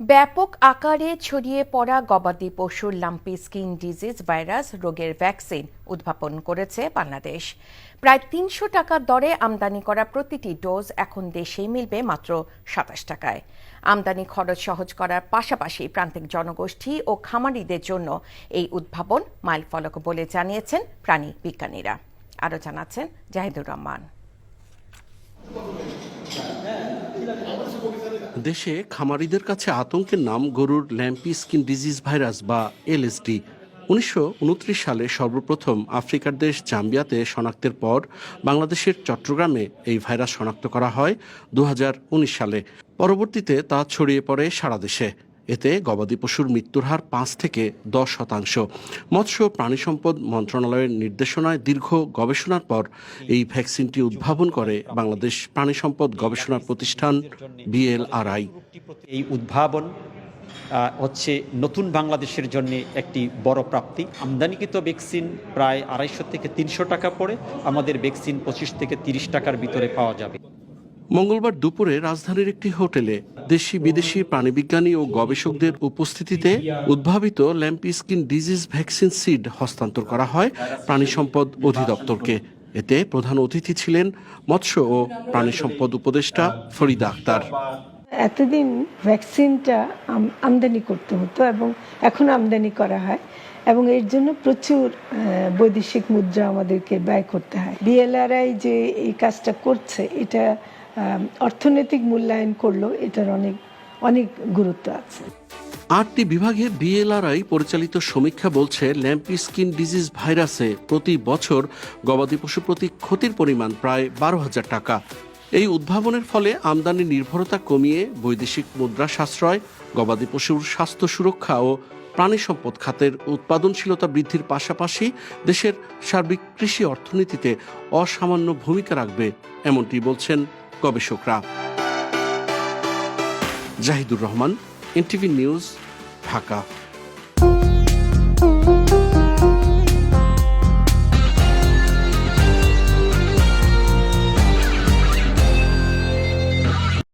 ব্যাপক আকারে ছড়িয়ে পড়া গবাদি পশুর লাম্পি স্কিন ডিজিজ ভাইরাস রোগের ভ্যাকসিন উদ্ভাবন করেছে বাংলাদেশ। প্রায় তিনশো টাকার দরে আমদানি করা প্রতিটি ডোজ এখন দেশেই মিলবে মাত্র সাতাশ টাকায়। আমদানি খরচ সহজ করার পাশাপাশি প্রান্তিক জনগোষ্ঠী ও খামারিদের জন্য এই উদ্ভাবন মাইলফলক বলে জানিয়েছেন প্রাণী বিজ্ঞানীরা। আরও জানাচ্ছেন জাহিদুর রহমান। দেশে খামারিদের কাছে আতঙ্কের নাম গরুর ল্যাম্পি স্কিন ডিজিজ ভাইরাস বা এলএসডি। উনিশশো উনত্রিশ সালে সর্বপ্রথম আফ্রিকার দেশ জাম্বিয়াতে শনাক্তের পর বাংলাদেশের চট্টগ্রামে এই ভাইরাস শনাক্ত করা হয় দু হাজার উনিশ সালে। পরবর্তীতে তা ছড়িয়ে পড়ে সারা দেশে। এতে গবাদি পশুর মৃত্যুর হার পাঁচ থেকে দশ শতাংশ। মৎস্য প্রাণী সম্পদ মন্ত্রণালয়ের নির্দেশনায় দীর্ঘ গবেষণার পর এই ভ্যাকসিনটি উদ্ভাবন করে বাংলাদেশ প্রাণী সম্পদ গবেষণা প্রতিষ্ঠান বিএলআরআই। এই উদ্ভাবন হচ্ছে নতুন বাংলাদেশের জন্য একটি বড় প্রাপ্তি। আমদানিকৃত ভ্যাকসিন প্রায় আড়াইশো থেকে তিনশো টাকা পড়ে, আমাদের ভ্যাকসিন পঁচিশ থেকে তিরিশ টাকার ভিতরে পাওয়া যাবে। মঙ্গলবার দুপুরে রাজধানীর একটি হোটেলে দেশি বিদেশি প্রাণীবিজ্ঞানী ও গবেষকদের উপস্থিতিতে উদ্ভাবিত lumpy skin disease vaccine seed হস্তান্তর করা হয় প্রাণী সম্পদ অধিদপ্তরকে। এতে প্রধান অতিথি ছিলেন মৎস্য ও প্রাণী সম্পদ উপদেষ্টা ফরিদা আক্তার। এতদিন ভ্যাকসিনটা আম- আমদানি করতে হতো এবং এখন আমদানি করা হয় এবং এর জন্য প্রচুর বৈদেশিক মুদ্রা আমাদেরকে ব্যয় করতে হয়। বিএলআরআই যে এই কাজটা করছে, এটা অর্থনৈতিক মূল্যায়ন করল, এটার অনেক অনেক গুরুত্ব আছে। আটটি বিভাগে বিএলআরআই পরিচালিত সমীক্ষা বলছে, ল্যাম্পি স্কিন ডিজিজ ভাইরাসে প্রতি বছর গবাদি পশু প্রতি ক্ষতির পরিমাণ প্রায় বারো হাজার টাকা। এই উদ্ভাবনের ফলে আমদানি নির্ভরতা কমিয়ে বৈদেশিক মুদ্রা সাশ্রয়, গবাদি পশুর স্বাস্থ্য সুরক্ষা ও প্রাণী সম্পদ খাতের উৎপাদনশীলতা বৃদ্ধির পাশাপাশি দেশের সার্বিক কৃষি অর্থনীতিতে অসামান্য ভূমিকা রাখবে, এমনটি বলছেন গবেষকরা। Jahidur Rahman NTV news Dhaka.